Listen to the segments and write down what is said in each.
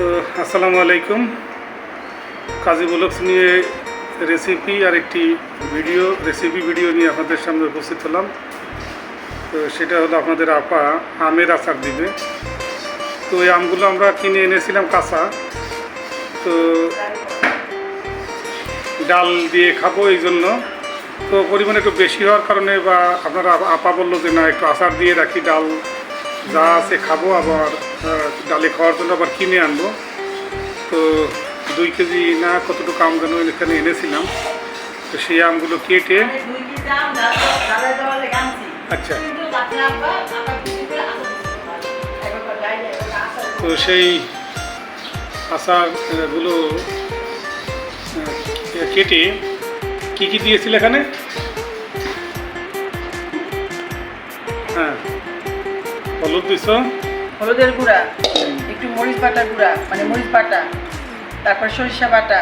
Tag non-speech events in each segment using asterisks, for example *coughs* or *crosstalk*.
তো, আসসালামু আলাইকুম। কাজী ব্লগস নিয়ে রেসিপি আর একটি ভিডিও রেসিপি ভিডিও নিয়ে আপনাদের সামনে উপস্থিত হলাম। তো, সেটা হলো আপনাদের আপা আমের আচার দিবে। তো, এই আমগুলো আমরা কিনে এনেছিলাম কাঁচা। তো, ডাল দিয়ে খাব এই জন্য। তো, পরিমাণ একটু বেশি হওয়ার কারণে বা আপনারা আপা বলল যে, না, একটু আচার দিয়ে রাখি, ডাল যা আছে খাব আবার ডালে খাওয়ার জন্য আবার কিনে আনব। তো দুই কেজি না কতটুকু আম যেন এখানে এনেছিলাম তো সেই আমগুলো কেটে। আচ্ছা। তো সেই আচারগুলো কেটে কি কি দিয়েছিল এখানে? হ্যাঁ। হলুদ দিছ? হলুদের গুঁড়া একটু মরিচ বাটা গুঁড়া মানে মরিচ বাটা তারপর সরিষা বাটা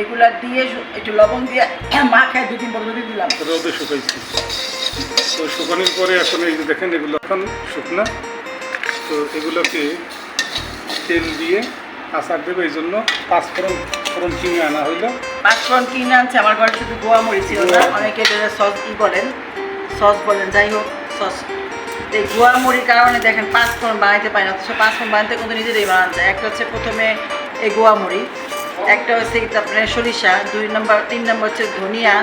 এগুলা দিয়ে একটু লবণ দিয়ে *coughs* মা খায় দু তিন পদ্ধতি দিলাম। রোদে শুকাইছি। তো শুকানোর পরে এখন এই যে দেখেন এগুলো এখন শুকনা। তো এগুলোকে তেল দিয়ে আচার দেবে এই জন্য পাঁচ ফোড়ন ফোড়ন কিনে আনা হইল। পাঁচফোড়ন কিনে আনছে আমার ঘরে শুধু গোয়া মরিচ ছিল না অনেকে এটা সস ই বলেন। সস বলেন যাই হোক সস। এই গোয়া মরির কারণে দেখেন পাঁচফোড়ন বানাইতে পারি না অথচ পাঁচফোড়ন বানাতে কিন্তু নিজেরাই বানানো যায়। একটা হচ্ছে প্রথমে এই গোয়া মরি একটা হচ্ছে আপনার সরিষা দুই নম্বর তিন নম্বর হচ্ছে ধনিয়া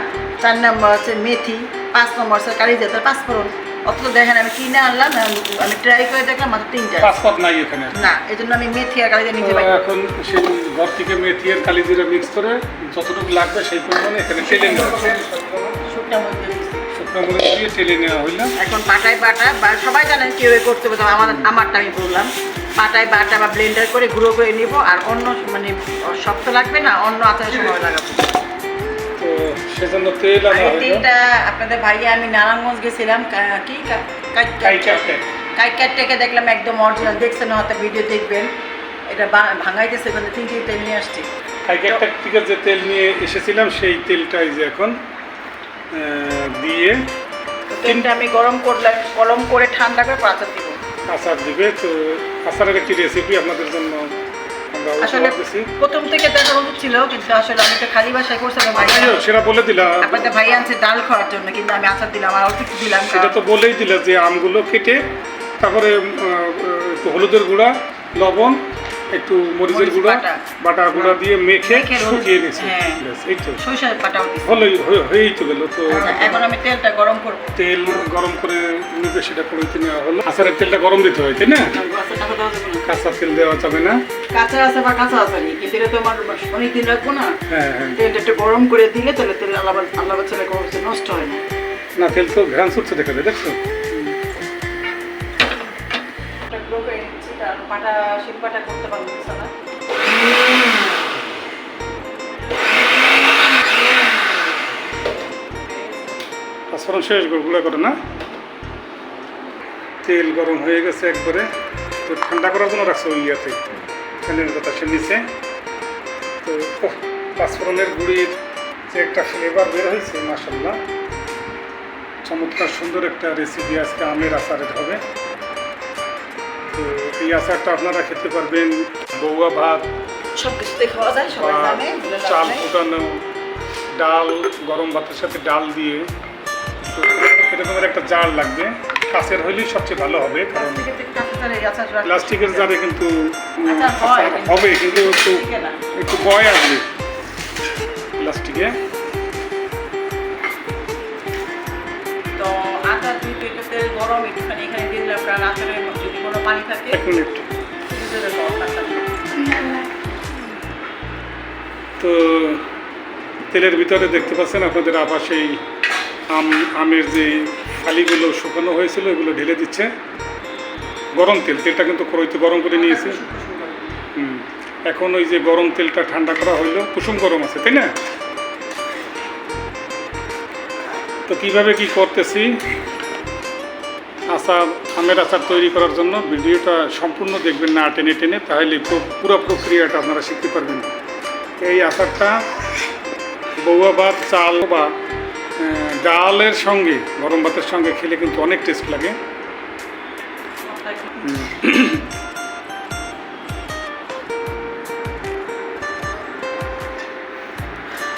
চার নম্বর হচ্ছে মেথি পাঁচ নম্বর হচ্ছে কালি জাতের পাঁচফোড়ন অথচ দেখেন আমি কিনে আনলাম আমি- আমি ট্রাই করে দেখলাম মাত্র তিনটা। নাই এখানে। না এই জন্য আমি মেথি আর কালি দিয়ে নিতে পারি এখন সেই ঘর থেকে মেথি আর কালিজিরা মিক্স করে যতটুকু লাগবে সেই পরিমাণে এখানে নেওয়া শুকনো মরিচ দিয়ে টেলে নেওয়া হইল। এখন পাটায় বাটা বা সবাই জানেন কীভাবে করতে হবে আমার আমারটা আমি বললাম। পাটায় বাটা বা ব্লেন্ডার করে গুঁড়ো করে নিব আর অন্য মানে শক্ত লাগবে না অন্য আচারের সময় লাগাবো। তো সেজন্য তেল আনা এই তেলটা আপনাদের ভাইয়া আমি নারায়ণগঞ্জ গেছিলাম কা- কি? কাইকাটে। কাইকাট থেকে দেখলাম একদম অরিজিনাল দেখছেন হয়তো ভিডিও দেখবেন। এটা ভাঙাইতেছে কিন্তু তিন কেজি তেল নিয়ে আসছি। কাইকাটটা থেকে যে তেল নিয়ে এসেছিলাম সেই তেলটাই যে এখন দিয়ে তো তেলটা আমি গরম করলাম গরম করে ঠান্ডা করে পাঁচা দিব। আচার দিবে তো আচারের একটি রেসিপি আপনাদের জন্য আসলে প্রথম থেকে দেখা উচিত ছিল কিন্তু আসলে আমি তো খালি বাসায় করছিলাম ভাই যাই হোক, সেটা বলে দিলাম। আপনাদের ভাই আনছে ডাল খাওয়ার জন্য কিন্তু আমি আচার দিলাম আর অল্প একটু দিলাম সেটা তো বলেই দিলা যে আমগুলো কেটে তারপরে হলুদের গুঁড়া লবণ একটু মরিচের মরিচ গুঁড়া বাটা। বাটা গুঁড়া দিয়ে মেখে শুকিয়ে নিয়েছি। হ্যাঁ। এই তো। হলোই হয়ে- হয়েই তো গেল তো আচ্ছা, এখন আমি তেলটা গরম করব। তেল গরম করে নিবে সেটা কড়াইতে নেওয়া হলো। আচারের তেলটা গরম দিতে হয় তাই না। কাঁচা তেল দেওয়া যাবে না। কাঁচা আছে বা কাঁচা আছে কিন্তু এটা তো আমার অনেক দিন রাখব না। হ্যাঁ হ্যাঁ। তেলটা একটু গরম করে দিলে তাহলে তেল আল্লাহ আল্লাহ ছেলে নষ্ট হয় না। না তেল তো ঘ্রাণ ছুটছে দেখা যায় দেখছ? পাটা করতে পারব না। শেষ গুঁড়া করে না। তেল গরম হয়ে গেছে একবারে। তো ঠান্ডা করার জন্য রাখছো ইয়াতে। ফ্যানের বাতাসের নিচে। তো ওহ, পাঁচফোড়নের গুঁড়ির যে একটা ফ্লেভার বের হয়েছে মাসাল্লাহ চমৎকার সুন্দর একটা রেসিপি আজকে আমের আচারের হবে। তো এই আচারটা আপনারা খেতে পারবেন। বৌয়া ভাত সব কিছুতে খাওয়া যায় সবাই জানে চাল। ফুটানো ডাল গরম ভাতের সাথে ডাল দিয়ে। তো এরকমের একটা জার লাগবে। কাছের হইলেই সবচেয়ে ভালো হবে কারণ প্লাস্টিকের জারে কিন্তু হবে কিন্তু একটু। একটু বয় আসবে। প্লাস্টিকে। গরম এখানে দিলাম কারণ আচারের যদি কোনো পানি থাকে এক মিনিট। তো তেলের ভিতরে দেখতে পাচ্ছেন আপনাদের আবার সেই আম আমের যে ফালিগুলো শুকানো হয়েছিল এগুলো ঢেলে দিচ্ছে গরম তেল তেলটা কিন্তু কড়াইতে গরম করে নিয়েছে হুম। এখন ওই যে গরম তেলটা ঠান্ডা করা হইল কুসুম গরম আছে তাই না তো কীভাবে কি করতেছি আচার আমের আচার তৈরি করার জন্য ভিডিওটা সম্পূর্ণ দেখবেন না টেনে টেনে, তাহলে পুরো প্রক্রিয়াটা আপনারা শিখতে পারবেন। এই আচারটা বৌয়া ভাত, চাল বা ডালের সঙ্গে, গরম ভাতের সঙ্গে খেলে কিন্তু অনেক টেস্ট লাগে।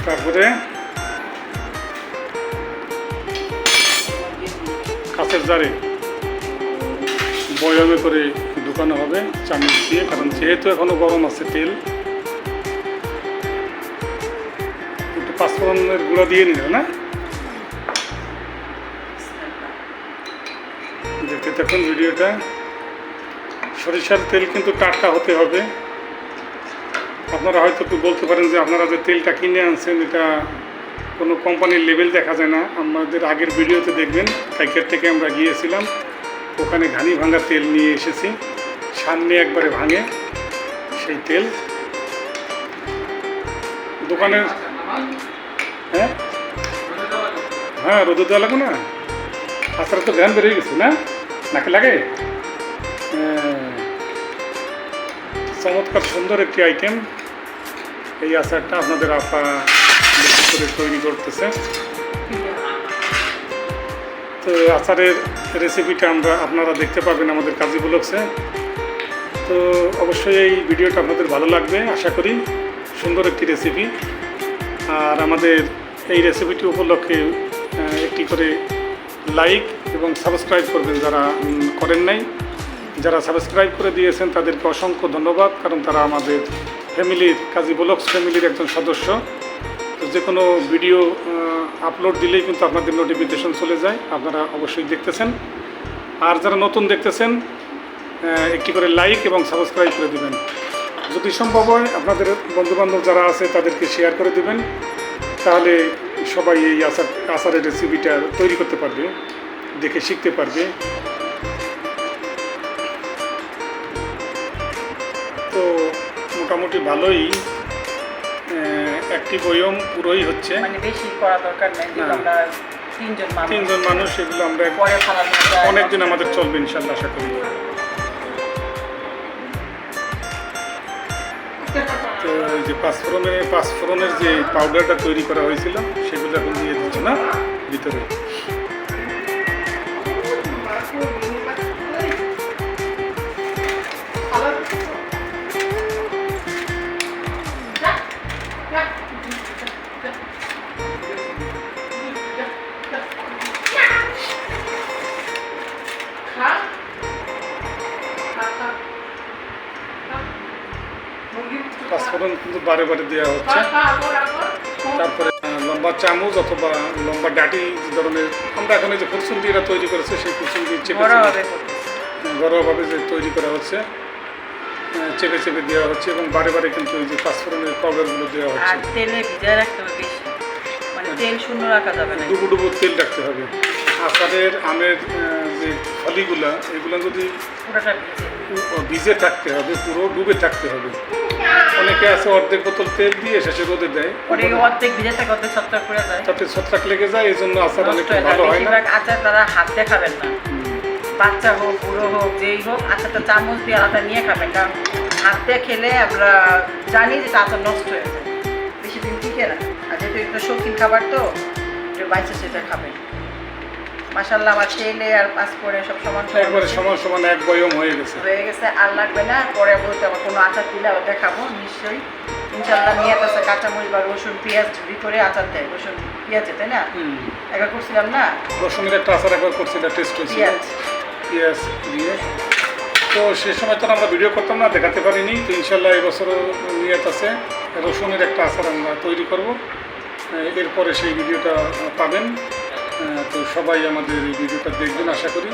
তারপরে কাছের জারে বয়মে করে ঢুকানো হবে চামচ দিয়ে, কারণ যেহেতু এখনও গরম আছে তেল, একটু পাঁচফোড়নের গুঁড়া দিয়ে নিল, না? দেখতে থাকুন ভিডিওটা। সরিষার তেল কিন্তু টাটকা হতে হবে। আপনারা হয়তো একটু বলতে পারেন যে আপনারা যে তেলটা কিনে আনছেন, এটা কোনো কোম্পানির লেভেল দেখা যায় না। আমাদের আগের ভিডিওতে দেখবেন প্যাকেট থেকে আমরা গিয়েছিলাম। ওখানে ঘানি ভাঙা তেল নিয়ে এসেছি। সামনে একবারে ভাঙে সেই তেল। দোকানের হ্যাঁ? হ্যাঁ রোদে দেওয়া লাগবে না? আচার তো ধ্যান বেরিয়ে গেছে, না? নাকি লাগে? হ্যাঁ। চমৎকার, সুন্দর একটি আইটেম এই আচারটা আপনাদের আপা করে তৈরি করতেছে। তো আচারের রেসিপিটা আমরা আপনারা দেখতে পাবেন আমাদের কাজী ব্লগসে। তো অবশ্যই এই ভিডিওটা আপনাদের ভালো লাগবে, আশা করি। সুন্দর একটি রেসিপি আর আমাদের এই রেসিপিটি উপলক্ষে একটি করে লাইক এবং সাবস্ক্রাইব করবেন যারা করেন নাই। যারা সাবস্ক্রাইব করে দিয়েছেন, তাদেরকে অসংখ্য ধন্যবাদ, কারণ তারা আমাদের ফ্যামিলির কাজী ব্লগস ফ্যামিলির একজন সদস্য। তো যে কোনো ভিডিও আপলোড দিলেই কিন্তু আপনাদের নোটিফিকেশন চলে যায়। আপনারা অবশ্যই দেখতেছেন। আর যারা নতুন দেখতেছেন একটি করে লাইক এবং সাবস্ক্রাইব করে দেবেন। যদি সম্ভব হয়, আপনাদের বন্ধুবান্ধব যারা আছে, তাদেরকে শেয়ার করে দেবেন। তাহলে সবাই এই আচার আচারের রেসিপিটা তৈরি করতে পারবে, দেখে শিখতে পারবে। তো মোটামুটি ভালোই একটি বয়ম পুরোই হচ্ছে। মানে বেশি করা দরকার নেই আমরা তিনজন মানুষ। তিনজন মানুষ এগুলো আমরা পরে অনেকদিন আমাদের চলবে ইনশাল্লাহ আশা করি। তো যে পাঁচফোড়নের পাঁচফোড়নের যে পাউডারটা তৈরি করা হয়েছিল সেগুলো এখন দিয়ে দিচ্ছে না ভিতরে। পাঁচফোড়ন কিন্তু বারে বারে দেওয়া হচ্ছে। তারপরে লম্বা চামচ অথবা লম্বা ডাটি যে ধরনের আমরা এখন এই যে ফুরসুন্দিরা তৈরি করেছে সেই ফুরসুন্দি চেপে ঘরোয়াভাবে যে তৈরি করা হচ্ছে। চেপে চেপে দেওয়া হচ্ছে এবং বারে বারে কিন্তু এই যে পাঁচফোড়নের পাউডারগুলো দেওয়া হচ্ছে। আর তেলে ভিজায় রাখতে হবে বেশি। মানে তেল শূন্য রাখা যাবে না। ডুবো ডুবো তেল রাখতে হবে। আচারের আমের যে ফলিগুলা এগুলো যদি ভিজে। থাকতে হবে পুরো ডুবে থাকতে হবে। অনেকে আছে অর্ধেক বোতল তেল দিয়ে শেষে রোদে দেয়। অর্ধেক ভিজে থাকে অর্ধেক ছত্রাক করে যায়। তাতে ছত্রাক লেগে যায় এই জন্য আচার অনেক ভালো হয় না। আচার তারা হাত খাবেন না। বাচ্চা হোক বুড়ো হোক যেই হোক আচারটা চামচ দিয়ে আলাদা নিয়ে খাবেন কারণ হাত দিয়ে খেলে আমরা জানি যে আচার নষ্ট হয়ে যায়। বেশি দিন টিকে না। আর যেহেতু এটা শৌখিন খাবার তো একটু সেটা খাবেন মাসাল্লাহ আমার আর সব সমান সমান একবারে সমান সমান এক বয়ম হয়ে গেছে। হয়ে গেছে আর লাগবে না পরে বলতে আমার কোনো আচার দিলে ওটা খাব নিশ্চয়ই। ইনশাল্লাহ নিয়ে আসছে কাঁচামরিচ বা রসুন পেঁয়াজ ঝুড়ি করে আচার দেয়। রসুন পেঁয়াজে তাই না? একবার করছিলাম না? রসুনের একটা আচার একবার করছি টেস্ট হয়েছিল পেঁয়াজ। পেঁয়াজ দিয়ে তো সে সময় তো আমরা ভিডিও করতাম না দেখাতে পারিনি। তো ইনশাল্লাহ এবছরও নিয়ত আছে। রসুনের একটা আচার আমরা তৈরি করব। এরপরে সেই ভিডিওটা পাবেন। তো সবাই আমাদের এই ভিডিওটা দেখবেন আশা করি।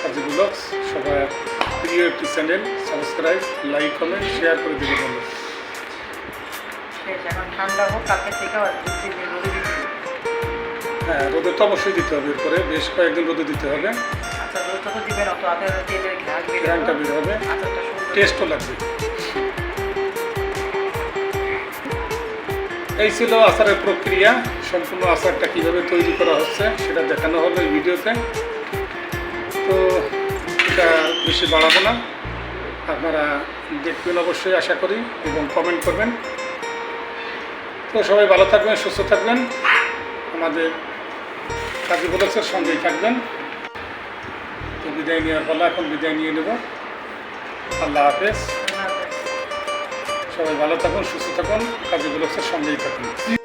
কাজী ব্লগস সবার প্রিয় একটি channel subscribe like comment share করে দেবে বলো দিতে হবে। হ্যাঁ রোদে তো অবশ্যই দিতে হবে এরপরে। বেশ কয়েকদিন রোদে দিতে হবে। আচ্ছা দিবেন অত আচার তেলের ঘ্রাণ ঘ্রাণটা বের হবে? টেস্টও লাগবে। এই ছিল আচারের প্রক্রিয়া। সম্পূর্ণ আচারটা কীভাবে তৈরি করা হচ্ছে সেটা দেখানো হলো এই ভিডিওতে। তো এটা বেশি বাড়াবো না। আপনারা দেখবেন অবশ্যই আশা করি এবং কমেন্ট করবেন। তো সবাই ভালো থাকবেন সুস্থ থাকবেন। আমাদের কাজী বলেছের সঙ্গেই থাকবেন। বিদায় নেওয়ার পালা এখন বিদায় নিয়ে নেব। আল্লাহ হাফেজ। সবাই ভালো থাকুন, সুস্থ থাকুন, কাজী ব্লগসের সঙ্গেই থাকুন।